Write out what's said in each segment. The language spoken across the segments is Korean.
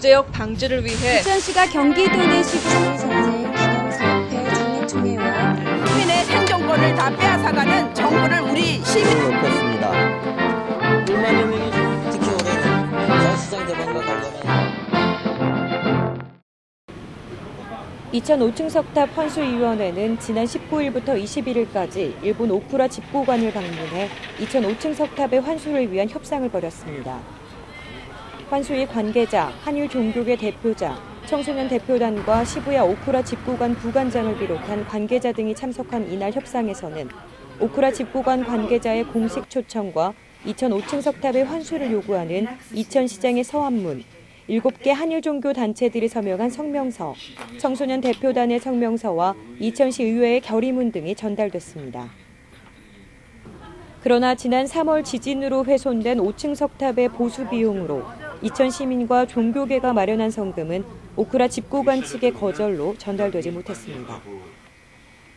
구제역 방지를 위해 부천시가 경기도 내시 전쟁 기념사업회 장례총회와 국민의 생존권을 다 빼앗아가는 정부를 우리 시민 을 높였습니다. 1만여 명이 특히 올해는 부산시장 대방과 관련한 2005층 석탑 환수위원회는 지난 19일부터 21일까지 일본 오쿠라 집고관을 방문해 2005층 석탑의 환수를 위한 협상을 벌였습니다. 환수위 관계자, 한일 종교계 대표자, 청소년 대표단과 시부야 오쿠라 집고관 부관장을 비롯한 관계자 등이 참석한 이날 협상에서는 오쿠라 집고관 관계자의 공식 초청과 2005층 석탑의 환수를 요구하는 이천시장의 서한문, 7개 한일 종교 단체들이 서명한 성명서, 청소년 대표단의 성명서와 이천시 의회의 결의문 등이 전달됐습니다. 그러나 지난 3월 지진으로 훼손된 5층 석탑의 보수 비용으로 이천 시민과 종교계가 마련한 성금은 오크라 집고관 측의 거절로 전달되지 못했습니다.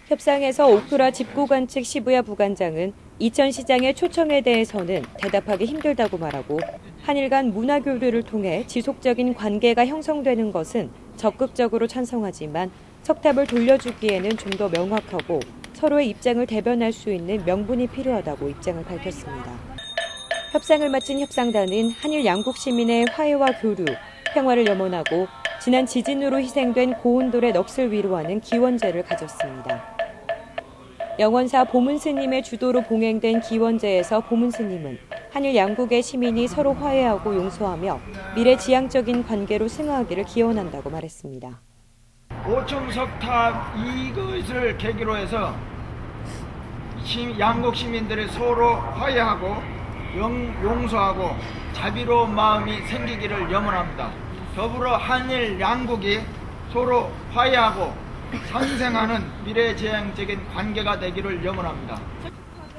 협상에서 오크라 집고관 측 시부야 부관장은 이천 시장의 초청에 대해서는 대답하기 힘들다고 말하고 한일 간 문화 교류를 통해 지속적인 관계가 형성되는 것은 적극적으로 찬성하지만 석탑을 돌려주기에는 좀 더 명확하고 서로의 입장을 대변할 수 있는 명분이 필요하다고 입장을 밝혔습니다. 협상을 마친 협상단은 한일 양국 시민의 화해와 교류, 평화를 염원하고 지난 지진으로 희생된 고운돌의 넋을 위로하는 기원제를 가졌습니다. 영원사 보문스님의 주도로 봉행된 기원제에서 보문스님은 한일 양국의 시민이 서로 화해하고 용서하며 미래지향적인 관계로 승화하기를 기원한다고 말했습니다. 오청석탑 이것을 계기로 해서 시- 양국 시민들이 서로 화해하고 용, 용서하고 자비로운 마음이 생기기를 염원합니다. 더불어 한일 양국이 서로 화해하고 상생하는 미래지향적인 관계가 되기를 염원합니다.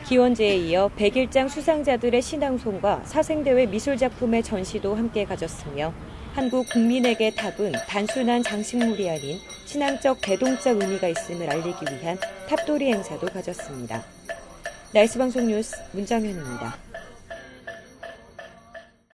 기원제에 이어 101장 수상자들의 신앙송과 사생대회 미술작품의 전시도 함께 가졌으며 한국 국민에게 탑은 단순한 장식물이 아닌 신앙적 대동적 의미가 있음을 알리기 위한 탑돌이 행사도 가졌습니다. 나이스방송 뉴스 문정현입니다.